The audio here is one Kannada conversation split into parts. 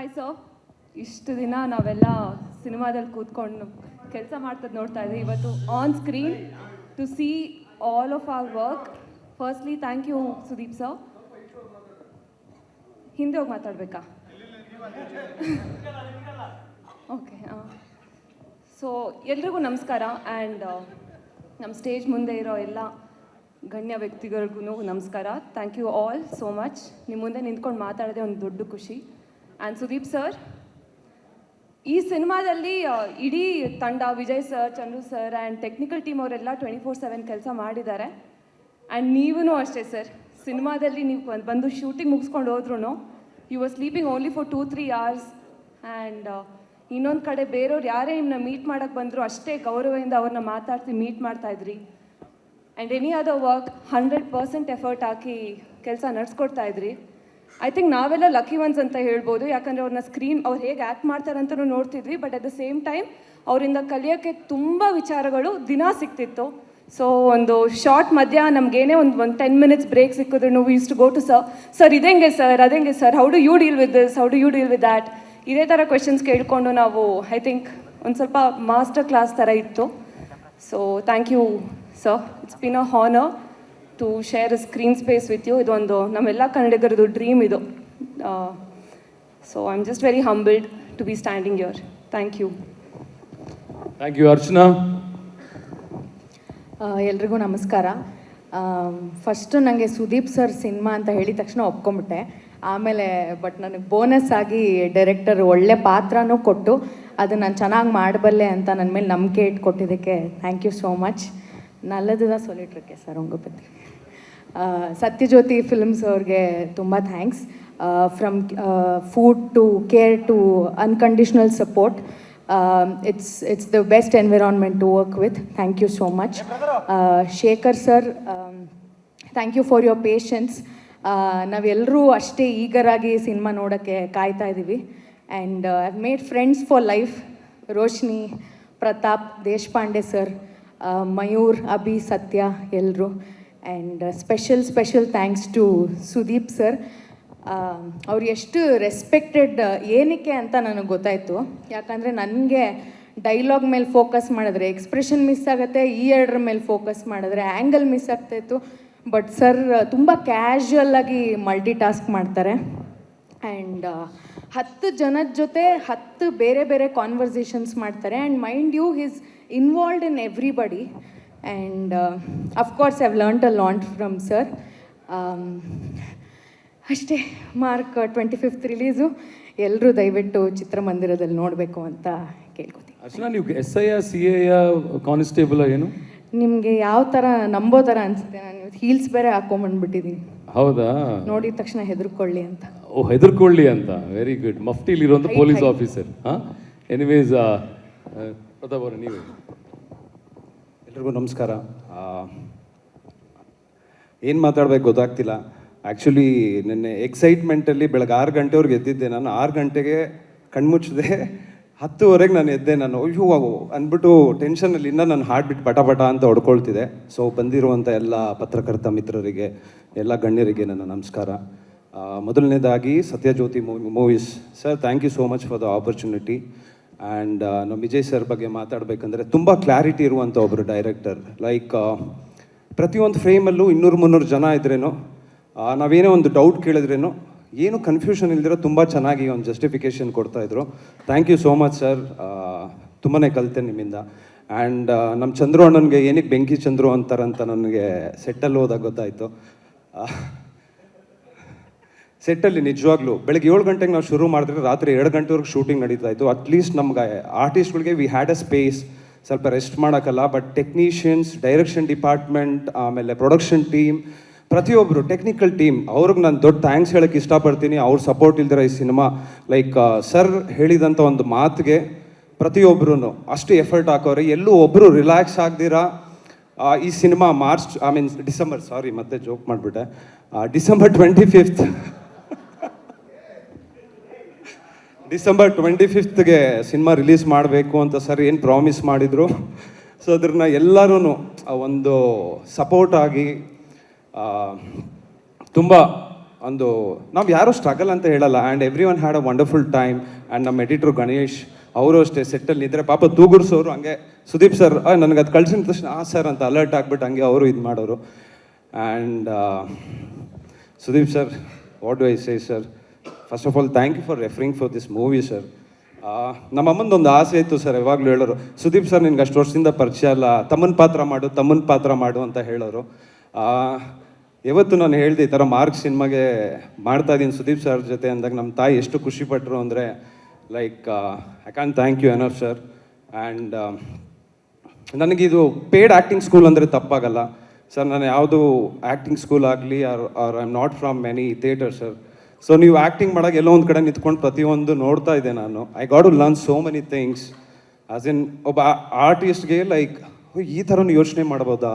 ಹಾಯ್ ಸರ್ ಇಷ್ಟು ದಿನ ನಾವೆಲ್ಲ ಸಿನಿಮಾದಲ್ಲಿ ಕೂತ್ಕೊಂಡು ಕೆಲಸ ಮಾಡ್ತದ್ದು ನೋಡ್ತಾ ಇದ್ದೀವಿ ಇವತ್ತು on screen to see all of our work firstly thank you Sudeep sir ಹಿಂದೆ ಹೋಗಿ ಮಾತಾಡಬೇಕಾ? ಓಕೆ ಸೊ ಎಲ್ರಿಗೂ ನಮಸ್ಕಾರ ಆ್ಯಂಡ್ ನಮ್ಮ ಸ್ಟೇಜ್ ಮುಂದೆ ಇರೋ ಎಲ್ಲ ಗಣ್ಯ ವ್ಯಕ್ತಿಗಳಿಗೂ ನಮಸ್ಕಾರ. Thank you all so much ನಿಮ್ಮ ಮುಂದೆ ನಿಂತ್ಕೊಂಡು ಮಾತಾಡೋದೇ ಒಂದು ದೊಡ್ಡ ಖುಷಿ. ಆ್ಯಂಡ್ ಸುದೀಪ್ ಸರ್ ಈ ಸಿನಿಮಾದಲ್ಲಿ ಇಡೀ ತಂಡ, Vijay sir Chandru sir and technical team ಅವರೆಲ್ಲ ಟ್ವೆಂಟಿ ಫೋರ್ ಸೆವೆನ್ ಕೆಲಸ ಮಾಡಿದ್ದಾರೆ. ಆ್ಯಂಡ್ ನೀವೂ ಅಷ್ಟೇ ಸರ್ ಸಿನಿಮಾದಲ್ಲಿ ನೀವು ಬಂದ್- ಶೂಟಿಂಗ್ ಮುಗಿಸ್ಕೊಂಡು ಹೋದ್ರೂ you are sleeping only for two three hours and ಇನ್ನೊಂದು ಕಡೆ ಬೇರೆಯವ್ರು ಯಾರೇ ನಿಮ್ಮನ್ನ ಮೀಟ್ ಮಾಡೋಕ್ಕೆ ಬಂದರೂ ಅಷ್ಟೇ ಗೌರವದಿಂದ ಅವ್ರನ್ನ ಮಾತಾಡ್ತಿ meet ಮಾಡ್ತಾಯಿದ್ರಿ and any other work hundred percent effort ಹಾಕಿ ಕೆಲಸ ನಡೆಸ್ಕೊಡ್ತಾ ಇದ್ರಿ. ಐ ಥಿಂಕ್ ನಾವೆಲ್ಲ ಲಕ್ಕಿ ಒನ್ಸ್ ಅಂತ ಹೇಳ್ಬೋದು. ಯಾಕಂದರೆ ಅವ್ರನ್ನ ಸ್ಕ್ರೀನ್ ಅವ್ರು ಹೇಗೆ ಆ್ಯಕ್ಟ್ ಮಾಡ್ತಾರಂತಲೂ ನೋಡ್ತಿದ್ವಿ. But at the same time ಅವರಿಂದ ಕಲಿಯೋಕ್ಕೆ ತುಂಬ ವಿಚಾರಗಳು ದಿನ ಸಿಕ್ತಿತ್ತು. ಸೊ ಒಂದು ಶಾರ್ಟ್ ಮಧ್ಯ ನಮಗೇನೇ ಒಂದು ಒಂದು ಟೆನ್ ಮಿನಿಟ್ಸ್ ಬ್ರೇಕ್ ಸಿಕ್ಕಿದ್ರು. We use to go to sir sir ಇದೆಂಗೆ sir ಅದೆಂಗೆ sir how do you deal with this how do you deal with that ಇದೇ ಥರ ಕ್ವೆಶನ್ಸ್ ಕೇಳಿಕೊಂಡು ನಾವು ಐ ಥಿಂಕ್ ಒಂದು ಸ್ವಲ್ಪ ಮಾಸ್ಟರ್ ಕ್ಲಾಸ್ ಥರ ಇತ್ತು. So thank you sir it's been a honour to share screen space with you ಇದೊಂದು ನಮ್ಮೆಲ್ಲ ಕನ್ನಡಿಗರದು ಡ್ರೀಮ್ ಇದು. So I am just very humbled to be standing your thank you thank you Archana ಎಲ್ರಿಗೂ ನಮಸ್ಕಾರ. ಫಸ್ಟು ನನಗೆ ಸುದೀಪ್ ಸರ್ ಸಿನಿಮಾ ಅಂತ ಹೇಳಿದ ತಕ್ಷಣ ಒಪ್ಕೊಂಬಿಟ್ಟೆ ಆಮೇಲೆ ಬಟ್ ನನಗೆ ಬೋನಸ್ ಆಗಿ ಡೈರೆಕ್ಟರ್ ಒಳ್ಳೆ ಪಾತ್ರನೂ ಕೊಟ್ಟು ಅದು ನಾನು ಚೆನ್ನಾಗಿ ಮಾಡಬಲ್ಲೆ ಅಂತ ನನ್ನ ಮೇಲೆ ನಂಬಿಕೆ ಇಟ್ಕೊಟ್ಟಿದ್ದಕ್ಕೆ ಥ್ಯಾಂಕ್ ಯು ಸೋ ಮಚ್ ನಲ್ಲದ தான் ಸರ್ சார் உங்கள் பற்றி சத்யஜோதி ಅವ್ರಿಗೆ ತುಂಬ thanks from food to care to unconditional support it's it's the best environment to work with thank you so much Shekhar sir thank you for your patience ನಾವೆಲ್ಲರೂ ಅಷ್ಟೇ ಈಗರಾಗಿ ಸಿನಿಮಾ ನೋಡೋಕ್ಕೆ ಕಾಯ್ತಾ ಇದ್ದೀವಿ and I made friends for life Roshni Pratap Deshpande sir Mayur, Abhi, Satya ಎಲ್ಲರೂ and special special thanks to Sudeep sir ಅವ್ರು ಎಷ್ಟು ರೆಸ್ಪೆಕ್ಟೆಡ್ ಏನಕ್ಕೆ ಅಂತ ನನಗೆ ಗೊತ್ತಾಯಿತು. ಯಾಕಂದರೆ ನನಗೆ ಡೈಲಾಗ್ ಮೇಲೆ ಫೋಕಸ್ ಮಾಡಿದ್ರೆ ಎಕ್ಸ್ಪ್ರೆಷನ್ ಮಿಸ್ ಆಗುತ್ತೆ, ಈ ಎರಡರ ಮೇಲೆ ಫೋಕಸ್ ಮಾಡಿದ್ರೆ ಆ್ಯಂಗಲ್ ಮಿಸ್ ಆಗ್ತಾಯಿತ್ತು. ಬಟ್ ಸರ್ ತುಂಬ ಕ್ಯಾಶುವಲ್ ಆಗಿ ಮಲ್ಟಿ ಟಾಸ್ಕ್ ಮಾಡ್ತಾರೆ ಆ್ಯಂಡ್ ಹತ್ತು ಜನದ ಜೊತೆ ಹತ್ತು ಬೇರೆ ಬೇರೆ ಕಾನ್ವರ್ಸೇಷನ್ಸ್ ಮಾಡ್ತಾರೆ. And mind you is involved in everybody and of course I've learnt a lot from sir ಅಷ್ಟೇ ಮಾರ್ಕ್ ಟ್ವೆಂಟಿ ಫಿಫ್ತ್ ರಿಲೀಸು ಎಲ್ಲರೂ ದಯವಿಟ್ಟು ಚಿತ್ರಮಂದಿರದಲ್ಲಿ ನೋಡಬೇಕು ಅಂತ ಕೇಳ್ಕೊತೀನಿ. ಅರ್ಚನಾ, ನೀವು S I C a constable ಏನು? ನಿಮಗೆ ಯಾವ ಥರ ನಂಬೋ ಥರ ಅನಿಸುತ್ತೆ? ನಾನು ಹೀಲ್ಸ್ ಬೇರೆ ಹಾಕೊಂಬಂದ್ಬಿಟ್ಟಿದ್ದೀನಿ ಹೌದಾ? ನೋಡಿದ ತಕ್ಷಣ ಹೆದರ್ಕೊಳ್ಳಿ ಅಂತ. ಓ ಹೆದರ್ಕೊಳ್ಳಿ ಅಂತ. ವೆರಿ ಗುಡ್ ಮಫ್ಟಿಲಿ ಇರುವಂಥ Height, ಪೊಲೀಸ್ ಆಫೀಸರ್ ಹಾಂ? ಎನಿವೇಸ್ ಪ್ರತಾಪ್ ಅವರೇ ನೀವೇ. ಎಲ್ರಿಗೂ ನಮಸ್ಕಾರ. ಏನು ಮಾತಾಡ್ಬೇಕು ಗೊತ್ತಾಗ್ತಿಲ್ಲ. ಆ್ಯಕ್ಚುಲಿ ನೆನ್ನೆ ಎಕ್ಸೈಟ್ಮೆಂಟಲ್ಲಿ ಬೆಳಗ್ಗೆ ಆರು ಗಂಟೆವರೆಗೆ ಎದ್ದಿದ್ದೆ. ನಾನು ಆರು ಗಂಟೆಗೆ ಕಣ್ಮುಚ್ಚಿದೆ. ಹತ್ತುವರೆಗೆ ನಾನು ಎದ್ದೆ, ನಾನು ಅಯ್ಯೋ, ಅಂದ್ಬಿಟ್ಟು ಟೆನ್ಷನಲ್ಲಿ ಇನ್ನೂ ನಾನು ಹಾರ್ಟ್ ಬಿಟ್ಟು ಪಟ ಪಟ ಅಂತ ಹೊಡ್ಕೊಳ್ತಿದೆ. ಸೊ ಬಂದಿರುವಂಥ ಎಲ್ಲ ಪತ್ರಕರ್ತ ಮಿತ್ರರಿಗೆ, ಎಲ್ಲ ಗಣ್ಯರಿಗೆ ನನ್ನ ನಮಸ್ಕಾರ. ಮೊದಲನೇದಾಗಿ Sathya Jyothi movie movies sir thank you so much for the opportunity and ನಮ್ಮ ವಿಜಯ್ ಸರ್ ಬಗ್ಗೆ ಮಾತಾಡಬೇಕಂದ್ರೆ ತುಂಬ ಕ್ಲಾರಿಟಿ ಇರುವಂಥ ಒಬ್ಬರು ಡೈರೆಕ್ಟರ್ ಲೈಕ್ ಪ್ರತಿಯೊಂದು ಫ್ರೇಮಲ್ಲೂ ಇನ್ನೂರು ಮುನ್ನೂರು ಜನ ಇದ್ರೇನೋ ನಾವೇನೇ ಒಂದು ಡೌಟ್ ಕೇಳಿದ್ರೇನು ಏನು ಕನ್ಫ್ಯೂಷನ್ ಇಲ್ದಿರೋ ತುಂಬ ಚೆನ್ನಾಗಿ ಒಂದು justification ಕೊಡ್ತಾಯಿದ್ರು thank you so much sir ತುಂಬಾ ಕಲಿತೆ ನಿಮ್ಮಿಂದ. ಆ್ಯಂಡ್ ನಮ್ಮ ಚಂದ್ರು ಅಣ್ಣನಿಗೆ ಏನಕ್ಕೆ ಬೆಂಕಿ ಚಂದ್ರು ಅಂತಾರಂತ ನನಗೆ ಸೆಟ್ಟಲ್ಲಿ ಹೋದಾಗ ಗೊತ್ತಾಯಿತು. ಸೆಟ್ಟಲ್ಲಿ ನಿಜವಾಗ್ಲೂ ಬೆಳಗ್ಗೆ ಏಳು ಗಂಟೆಗೆ ನಾವು ಶುರು ಮಾಡಿದ್ರೆ ರಾತ್ರಿ ಎರಡು ಗಂಟೆವರೆಗೆ ಶೂಟಿಂಗ್ ನಡೀತಾ ಇತ್ತು. ಅಟ್ಲೀಸ್ಟ್ ನಮ್ಗೆ ಆರ್ಟಿಸ್ಟ್ಗಳಿಗೆ ವಿ ಹ್ಯಾಡ್ ಅ ಸ್ಪೇಸ್ ಸ್ವಲ್ಪ ರೆಸ್ಟ್ ಮಾಡೋಕ್ಕಲ್ಲ ಬಟ್ ಟೆಕ್ನಿಷಿಯನ್ಸ್ ಡೈರೆಕ್ಷನ್ ಡಿಪಾರ್ಟ್ಮೆಂಟ್ ಆಮೇಲೆ ಪ್ರೊಡಕ್ಷನ್ ಟೀಮ್ ಪ್ರತಿಯೊಬ್ಬರು ಟೆಕ್ನಿಕಲ್ ಟೀಮ್ ಅವ್ರಿಗೆ ನಾನು ದೊಡ್ಡ ಥ್ಯಾಂಕ್ಸ್ ಹೇಳಕ್ಕೆ ಇಷ್ಟಪಡ್ತೀನಿ. ಅವ್ರ ಸಪೋರ್ಟ್ ಇಲ್ದಿರೋ ಈ ಸಿನಿಮಾ ಲೈಕ್ ಸರ್ ಹೇಳಿದಂಥ ಒಂದು ಮಾತಿಗೆ ಪ್ರತಿಯೊಬ್ಬರೂ ಅಷ್ಟು ಎಫರ್ಟ್ ಹಾಕೋರೆ. ಎಲ್ಲೂ ಒಬ್ಬರು ರಿಲ್ಯಾಕ್ಸ್ ಆಗ್ದಿರಾ? ಈ cinema March I means December sorry ಮತ್ತೆ ಜೋಕ್ ಮಾಡಿಬಿಟ್ಟೆ. December twenty fifth December twenty ಫಿಫ್ತ್ಗೆ cinema release ಮಾಡಬೇಕು ಅಂತ ಸರ್ ಏನು ಪ್ರಾಮಿಸ್ ಮಾಡಿದರು? ಸೊ, ಅದ್ರನ್ನ ಎಲ್ಲರೂ ಒಂದು ಸಪೋರ್ಟ್ ಆಗಿ ತುಂಬ ಒಂದು, ನಾವು ಯಾರೂ ಸ್ಟ್ರಗಲ್ ಅಂತ ಹೇಳಲ್ಲ and everyone had a wonderful time and ನಮ್ಮ ಎಡಿಟ್ರು ಗಣೇಶ್ ಅವರು ಅಷ್ಟೇ ಸೆಟ್ಟಲ್ಲಿ ಇದ್ದರೆ ಪಾಪ ತೂಗುರ್ಸೋರು ಹಂಗೆ, ಸುದೀಪ್ ಸರ್ ನನಗೆ ಅದು ಕಳ್ಸಿದ ತಕ್ಷಣ, ಆ ಸರ್ ಅಂತ ಅಲರ್ಟ್ ಆಗ್ಬಿಟ್ಟು ಹಂಗೆ ಅವರು ಇದು ಮಾಡೋರು. And Sudeep sir what do I say sir first of all thank you for referring for this movie sir ನಮ್ಮ ಅಮ್ಮಂದು ಒಂದು ಆಸೆ ಇತ್ತು ಸರ್ ಯಾವಾಗಲೂ ಹೇಳೋರು. ಸುದೀಪ್ ಸರ್ ನಿನ್ಗೆ ಅಷ್ಟು ವರ್ಷದಿಂದ ಪರಿಚಯ ಅಲ್ಲ, ತಮ್ಮನ ಪಾತ್ರ ಮಾಡು, ತಮ್ಮನ ಪಾತ್ರ ಮಾಡು ಅಂತ ಹೇಳೋರು. ಯಾವತ್ತು ನಾನು ಹೇಳಿದೆ ಈ ಥರ ಮಾರ್ಕ್ ಸಿನಿಮಾಗೆ ಮಾಡ್ತಾ ಇದ್ದೀನಿ ಸುದೀಪ್ ಸರ್ ಜೊತೆ ಅಂದಾಗ ನಮ್ಮ ತಾಯಿ ಎಷ್ಟು ಖುಷಿ ಪಟ್ಟರು ಅಂದರೆ like I can thank you enough sir and ನನಗಿದು ಪೇಡ್ ಆ್ಯಕ್ಟಿಂಗ್ ಸ್ಕೂಲ್ ಅಂದರೆ ತಪ್ಪಾಗಲ್ಲ. ಸರ್ ನಾನು ಯಾವುದು ಆ್ಯಕ್ಟಿಂಗ್ ಸ್ಕೂಲ್ ಆಗಲಿ or or I am not from many theatre sir so ನೀವು ಆ್ಯಕ್ಟಿಂಗ್ ಮಾಡೋಕೆ ಎಲ್ಲೋ ಒಂದು ಕಡೆ ನಿಂತ್ಕೊಂಡು ಪ್ರತಿಯೊಂದು ನೋಡ್ತಾ ಇದ್ದೆ ನಾನು. I got to learn so many things as in ಒಬ್ಬ ಆರ್ಟಿಸ್ಟ್ಗೆ ಲೈಕ್ ಈ ಥರನೂ ಯೋಚನೆ ಮಾಡ್ಬೋದಾ?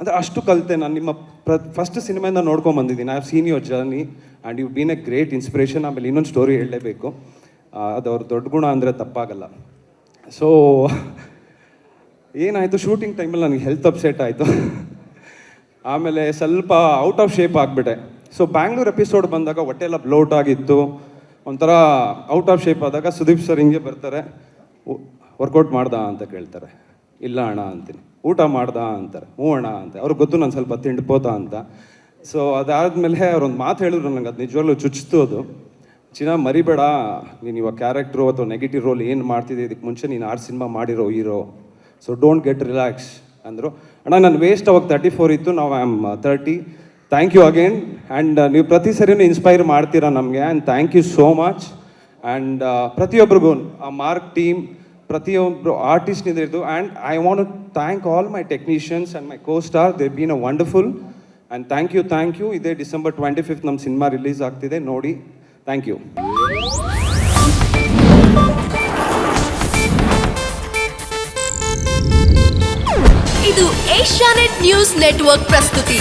ಅಂದರೆ ಅಷ್ಟು ಕಲಿತೆ ನಾನು ನಿಮ್ಮ ಪ್ರ ಫಸ್ಟ್ ಸಿನಿಮಾಯಿಂದ ನೋಡ್ಕೊಂಡು ಬಂದಿದ್ದೀನಿ. I have seen your journey and you been a great inspiration ಆಮೇಲೆ ಇನ್ನೊಂದು ಸ್ಟೋರಿ ಹೇಳಲೇಬೇಕು. ಅದು ಅವ್ರ ದೊಡ್ಡ ಗುಣ ಅಂದರೆ ತಪ್ಪಾಗಲ್ಲ. ಸೊ ಏನಾಯಿತು? ಶೂಟಿಂಗ್ ಟೈಮಲ್ಲಿ ನನಗೆ ಹೆಲ್ತ್ ಅಪ್ಸೆಟ್ ಆಯಿತು. ಆಮೇಲೆ ಸ್ವಲ್ಪ ಔಟ್ ಆಫ್ ಶೇಪ್ ಆಗಿಬಿಟ್ಟೆ. ಸೊ ಬ್ಯಾಂಗ್ಳೂರ್ ಎಪಿಸೋಡ್ ಬಂದಾಗ ಹೊಟ್ಟೆ ಎಲ್ಲ ಬ್ಲೌಟ್ ಆಗಿತ್ತು. ಒಂಥರ ಔಟ್ ಆಫ್ ಶೇಪ್ ಆದಾಗ ಸುದೀಪ್ ಸರ್ ಹಿಂಗೆ ಬರ್ತಾರೆ ವರ್ಕೌಟ್ ಮಾಡ್ದ? ಅಂತ ಕೇಳ್ತಾರೆ. ಇಲ್ಲ ಅಣ್ಣ, ಅಂತೀನಿ. ಊಟ ಮಾಡ್ದ ಅಂತಾರೆ ಅಣ್ಣ ಅಂತ. ಅವ್ರಿಗೆ ಗೊತ್ತು ನಾನು ಸ್ವಲ್ಪ ತಿಂಡ್ಪೋತ ಅಂತ. ಸೊ ಅದಾದಮೇಲೆ ಅವ್ರೊಂದು ಮಾತು ಹೇಳಿದ್ರು ನಂಗೆ, ಅದು ನಿಜವಾಗ್ಲೂ ಚುಚ್ಚಿತು ಅದು. ಚಿನ್ನ ಮರಿಬೇಡ, ನೀನು ಇವಾಗ ಕ್ಯಾರೆಕ್ಟ್ರು ಅಥವಾ ನೆಗೆಟಿವ್ ರೋಲ್ ಏನು ಮಾಡ್ತಿದ್ದೆ ಇದಕ್ಕೆ ಮುಂಚೆ ನೀನು ಆರು ಸಿನಿಮಾ ಮಾಡಿರೋ hero so don't get relax ಅಂದರು. ಅಣ್ಣ, ನಾನು ವೇಸ್ಟ್ ಅವಾಗ ತರ್ಟಿ ಫೋರ್ ಇತ್ತು, ನಾವು I am thirty thank you again and ನೀವು ಪ್ರತಿ ಸರಿನೂ ಇನ್ಸ್ಪೈರ್ ಮಾಡ್ತೀರಾ ನಮಗೆ. And thank you so much and ಪ್ರತಿಯೊಬ್ಬರಿಗೂ ಆ ಮಾರ್ಕ್ ಟೀಮ್ ಪ್ರತಿಯೊಬ್ಬರು ಆರ್ಟಿಸ್ಟ್ನಿಂದ ಇರೋದು and I want to thank all my technicians and my co star they been a wonderful and thank you thank you ಇದೇ ಡಿಸೆಂಬರ್ ಟ್ವೆಂಟಿ ಫಿಫ್ತ್ ನಮ್ಮ ಸಿನಿಮಾ ರಿಲೀಸ್ ಆಗ್ತಿದೆ, ನೋಡಿ. ಥ್ಯಾಂಕ್ ಯು ಇದು ಏಷ್ಯಾನೆಟ್ ನ್ಯೂಸ್ ನೆಟ್ವರ್ಕ್ ಪ್ರಸ್ತುತಿ.